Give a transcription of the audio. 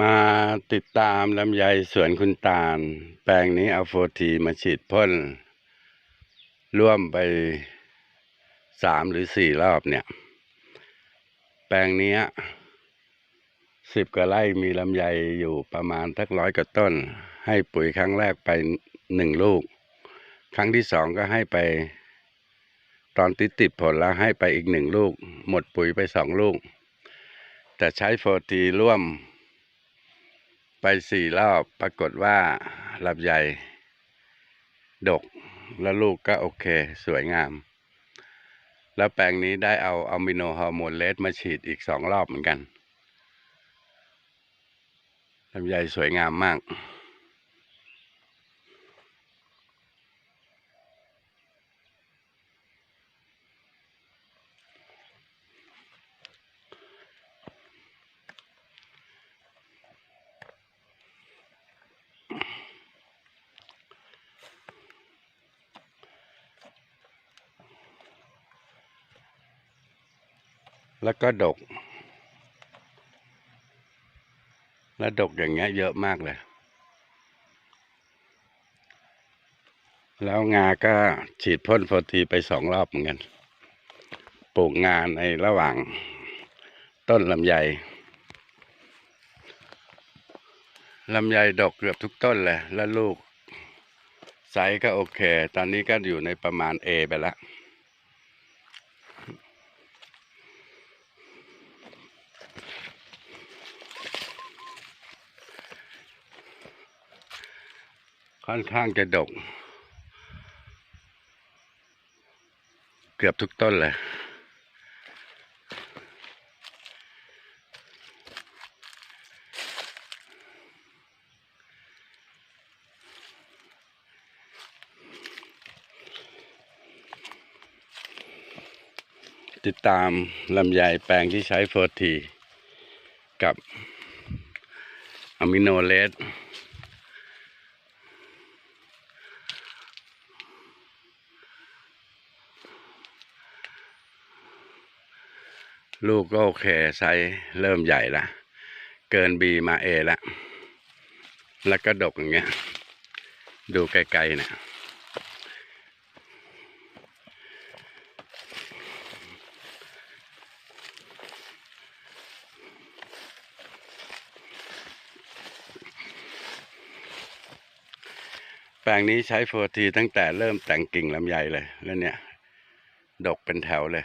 มาติดตามลำไยสวนคุณตาล แปลงนี้เอาโฟทีมาฉีดพ่นร่วมไปสามหรือสี่รอบเนี่ย แปลงนี้สิบกว่าไร่มีลำไยอยู่ประมาณทักร้อยกว่าต้น ให้ปุ๋ยครั้งแรกไปหนึ่งลูก ครั้งที่สองก็ให้ไป ตอนติดติดผลแล้วให้ไปอีกหนึ่งลูก หมดปุ๋ยไปสองลูก แต่ใช้โฟทีร่วม ไปสี่รอบปรากฏว่าลำไยดก แล้วลูกก็โอเค สวยงาม แล้วแปลงนี้ได้เอาอะมิโนฮอร์โมนเลสมาฉีดอีกสองรอบเหมือนกันลำไยสวยงามมาก แล้วก็ดก และดกอย่างเงี้ยเยอะมากเลย แล้วงาก็ฉีดพ่นโฟทีไปสองรอบเหมือนกัน ปลูกงาในระหว่างต้นลำไยลำไยดกเกือบทุกต้นเลย แล้วลูกไซส์ก็โอเค ตอนนี้ก็อยู่ในประมาณ A ไปแล้ว ค่อนข้างจะดก เกือบทุกต้นเลยติดตามลำไยแปลงที่ใช้โฟทีกับอะมิโนเลส ลูกก็โอเคไซส์เริ่มใหญ่ละเกินบีมาเอละแล้วก็ดกอย่างเงี้ย ดูไกลๆเนี่ยแปลงนี้ใช้โฟทีตั้งแต่เริ่มแต่งกิ่งลำไยเลย แล้วเนี่ย ดกเป็นแถวเลย